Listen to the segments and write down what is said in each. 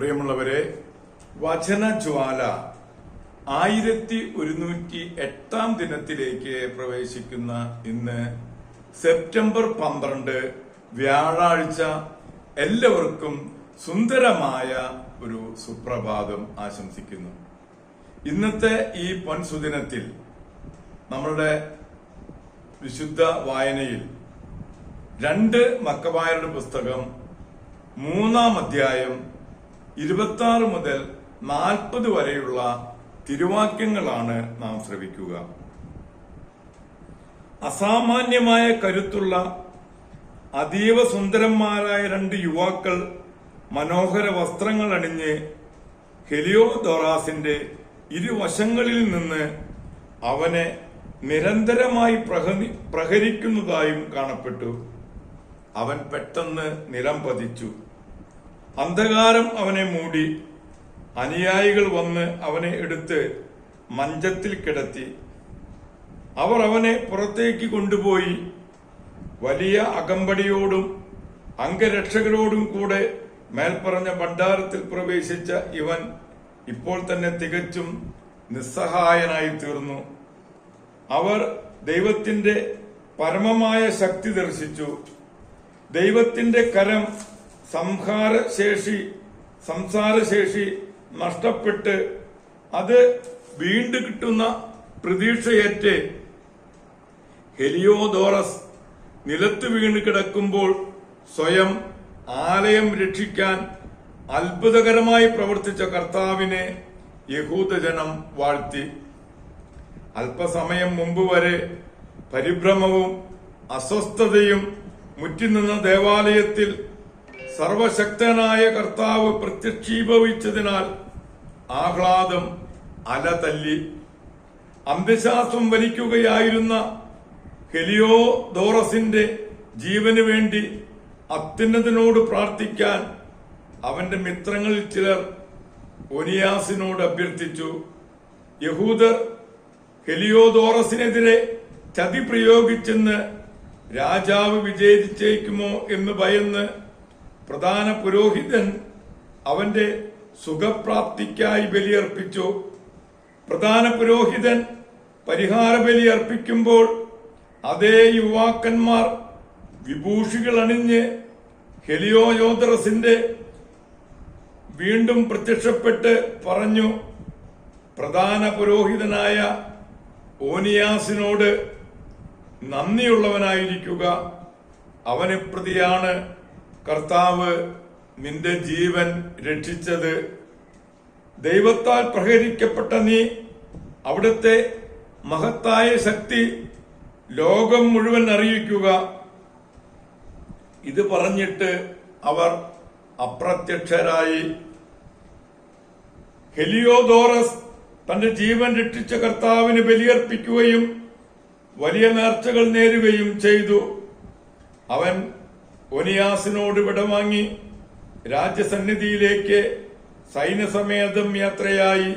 പ്രിയമുള്ളവരെ വചനജ്വാല ആയിരത്തി ഒരുന്നൂറ്റി എട്ടാം ദിനത്തിലേക്ക് പ്രവേശിക്കുന്ന ഇന്ന് സെപ്റ്റംബർ പന്ത്രണ്ട് വ്യാഴാഴ്ച എല്ലാവർക്കും സുന്ദരമായ ഒരു സുപ്രഭാതം ആശംസിക്കുന്നു. ഇന്നത്തെ ഈ പൊൻസുദിനത്തിൽ നമ്മളുടെ വിശുദ്ധ വായനയിൽ രണ്ട് മക്കവായരുടെ പുസ്തകം മൂന്നാം അധ്യായം ഇരുപത്തി ആറ് മുതൽ നാൽപ്പത് വരെയുള്ള തിരുവാക്യങ്ങളാണ് നാം ശ്രവിക്കുക. അസാമാന്യമായ കരുത്തുള്ള അതീവ സുന്ദരന്മാരായ രണ്ട് യുവാക്കൾ മനോഹര വസ്ത്രങ്ങൾ അണിഞ്ഞ് ഹെലിയോ ഹെലിയോദോറാസിന്റെ ഇരുവശങ്ങളിൽ നിന്ന് അവനെ നിരന്തരമായി പ്രഹരി പ്രഹരിക്കുന്നതായും കാണപ്പെട്ടു. അവൻ പെട്ടെന്ന് നിലം പതിച്ചു. അന്ധകാരം അവനെ മൂടി. അനുയായികൾ വന്ന് അവനെ എടുത്ത് മഞ്ചത്തിൽ കിടത്തി. അവർ അവനെ പുറത്തേക്ക് കൊണ്ടുപോയി. വലിയ അകമ്പടിയോടും അംഗരക്ഷകരോടും കൂടെ മേൽപ്പറഞ്ഞ ഭണ്ഡാരത്തിൽ പ്രവേശിച്ച ഇവൻ ഇപ്പോൾ തന്നെ തികച്ചും നിസ്സഹായനായി തീർന്നു അവർ ദൈവത്തിന്റെ പരമമായ ശക്തി ദർശിച്ചു. ദൈവത്തിന്റെ കരം സംഹാരശേഷി സംസാരശേഷി നഷ്ടപ്പെട്ട് അത് വീണ്ടും കിട്ടുന്ന പ്രതീക്ഷയേറ്റ് ഹെലിയോദോറസ് നിലത്ത് വീണ് കിടക്കുമ്പോൾ സ്വയം ആലയം രക്ഷിക്കാൻ അത്ഭുതകരമായി പ്രവർത്തിച്ച കർത്താവിനെ യഹൂദജനം വാഴ്ത്തി. അല്പസമയം മുമ്പ് വരെ പരിഭ്രമവും അസ്വസ്ഥതയും മുറ്റിനിന്ന ദേവാലയത്തിൽ സർവശക്തനായ കർത്താവ് പ്രത്യക്ഷീഭവിച്ചതിനാൽ ആഹ്ലാദം അലതല്ലി. അന്ത്യശ്വാസം വലിക്കുകയായിരുന്ന ഹെലിയോ ദോറസിന്റെ ജീവന് വേണ്ടി അത്യുന്നതനോട് പ്രാർത്ഥിക്കാൻ അവന്റെ മിത്രങ്ങളിൽ ചിലർ ഒനിയാസിനോട് അഭ്യർത്ഥിച്ചു. യഹൂദർ ഹെലിയോദോറസിനെതിരെ ചതി പ്രയോഗിച്ചെന്ന് രാജാവ് വിജയിച്ചേക്കുമോ എന്ന് ഭയന്ന് പ്രധാന പുരോഹിതൻ അവന്റെ സുഖപ്രാപ്തിക്കായി ബലിയർപ്പിച്ചു. പ്രധാന പുരോഹിതൻ പരിഹാര ബലി അർപ്പിക്കുമ്പോൾ അതേ യുവാക്കന്മാർ വിഭൂഷികൾ അണിഞ്ഞ് ഹെലിയോയോദറസിന്റെ വീണ്ടും പ്രത്യക്ഷപ്പെട്ട് പറഞ്ഞു പ്രധാന പുരോഹിതനായ ഓനിയാസിനോട് നന്ദിയുള്ളവനായിരിക്കുക. അവനെ പ്രതിയാണ് കർത്താവ് നിന്റെ ജീവൻ രക്ഷിച്ചത് ദൈവത്താൽ പ്രഹരിക്കപ്പെട്ട നീ അവിടുത്തെ മഹത്തായ ശക്തി ലോകം മുഴുവൻ അറിയിക്കുക. ഇത് പറഞ്ഞിട്ട് അവർ അപ്രത്യക്ഷരായി. ഹെലിയോദോറസ് തന്റെ ജീവൻ രക്ഷിച്ച കർത്താവിന് ബലിയർപ്പിക്കുകയും വലിയ നേർച്ചകൾ നേരുകയും ചെയ്തു. അവൻ ഒനിയാസിനോട് വിടവാങ്ങി രാജ്യസന്നിധിയിലേക്ക് സൈന്യസമേതം യാത്രയായി.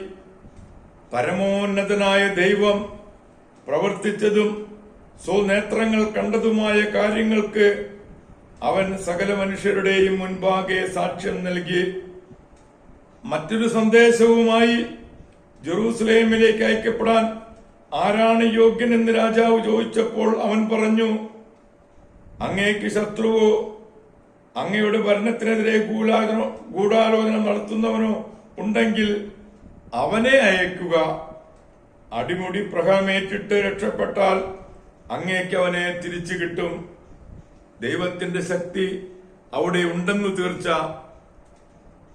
പരമോന്നതനായ ദൈവം പ്രവർത്തിച്ചതും സ്വനേത്രങ്ങൾ കണ്ടതുമായ കാര്യങ്ങൾക്ക് അവൻ സകല മനുഷ്യരുടെയും മുൻപാകെ സാക്ഷ്യം നൽകി. മറ്റൊരു സന്ദേശവുമായി ജെറൂസലേമിലേക്ക് അയക്കപ്പെടാൻ ആരാണ് യോഗ്യനെന്ന് രാജാവ് ചോദിച്ചപ്പോൾ അവൻ പറഞ്ഞു അങ്ങേക്ക് ശത്രുവോ അങ്ങയുടെ ഭരണത്തിനെതിരെ ഗൂഢാലോചന നടത്തുന്നവനോ ഉണ്ടെങ്കിൽ അവനെ അയക്കുക. അടിമുടി പ്രഹമേറ്റിട്ട് രക്ഷപ്പെട്ടാൽ അങ്ങേക്ക് അവനെ തിരിച്ചു കിട്ടും. ദൈവത്തിന്റെ ശക്തി അവിടെ ഉണ്ടെന്ന് തീർച്ച.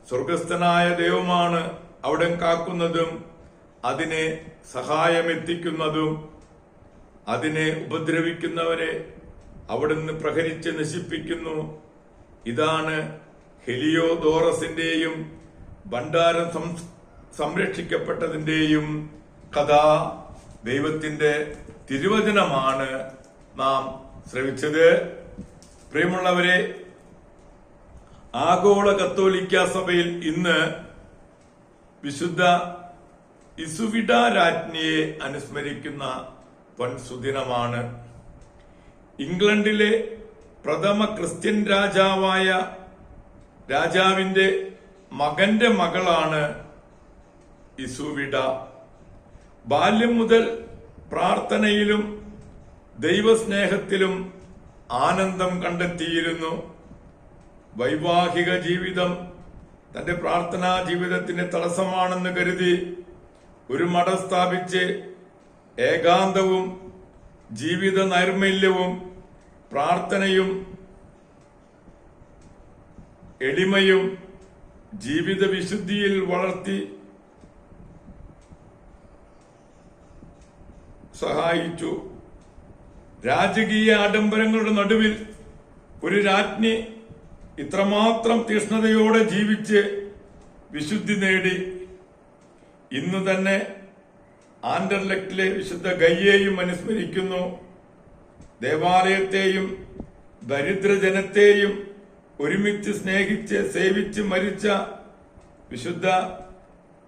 സ്വർഗസ്ഥനായ ദൈവമാണ് അവിടെ കാക്കുന്നതും അതിനെ സഹായമെത്തിക്കുന്നതും അതിനെ ഉപദ്രവിക്കുന്നവരെ അവിടുന്ന് പ്രഹരിച്ച് നശിപ്പിക്കുന്നു. ഇതാണ് ഹെലിയോദോറസിന്റെയും ഭണ്ഡാരം സംരക്ഷിക്കപ്പെട്ടതിന്റെയും കഥ. ദൈവത്തിന്റെ തിരുവചനമാണ് നാം ശ്രവിച്ചത്. പ്രിയമുള്ളവരെ ആഗോള കത്തോലിക്ക സഭയിൽ ഇന്ന് വിശുദ്ധ ഇസുവിഡ രാജ്ഞിയെ അനുസ്മരിക്കുന്ന പൊൻസുദിനമാണ് ഇംഗ്ലണ്ടിലെ പ്രഥമ ക്രിസ്ത്യൻ രാജാവായ രാജാവിന്റെ മകന്റെ മകളാണ് ഇസുവിട. ബാല്യം മുതൽ പ്രാർത്ഥനയിലും ദൈവസ്നേഹത്തിലും ആനന്ദം കണ്ടെത്തിയിരുന്നു. വൈവാഹിക ജീവിതം തന്റെ പ്രാർത്ഥനാ ജീവിതത്തിന് തടസ്സമാണെന്ന് കരുതി ഒരു മഠം സ്ഥാപിച്ച് ഏകാന്തവും ജീവിത നൈർമല്യവും പ്രാർത്ഥനയും എളിമയും ജീവിത വിശുദ്ധിയിൽ വളർത്തി സഹായിച്ചു. രാജകീയ ആഡംബരങ്ങളുടെ നടുവിൽ ഒരു രാജ്ഞി ഇത്രമാത്രം തീഷ്ണതയോടെ ജീവിച്ച് വിശുദ്ധി നേടി. ഇന്ന് തന്നെ ആൻഡർലെക്റ്റിലെ വിശുദ്ധ ഗയ്യേയും അനുസ്മരിക്കുന്നു. ദേവാലയത്തെയും ദരിദ്രജനത്തെയും ഒരുമിച്ച് സ്നേഹിച്ച് സേവിച്ച് മരിച്ച വിശുദ്ധ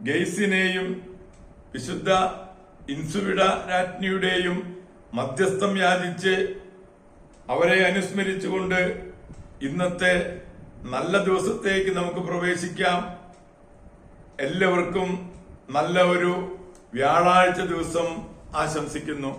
ഗെയ്സിനെയും വിശുദ്ധ ഇൻസുവിട രാജ്ഞിയുടെയും മധ്യസ്ഥം യാചിച്ച് അവരെ അനുസ്മരിച്ചുകൊണ്ട് ഇന്നത്തെ നല്ല ദിവസത്തേക്ക് നമുക്ക് പ്രവേശിക്കാം. എല്ലാവർക്കും നല്ല ഒരു വ്യാഴാഴ്ച ദിവസം ആശംസിക്കുന്നു.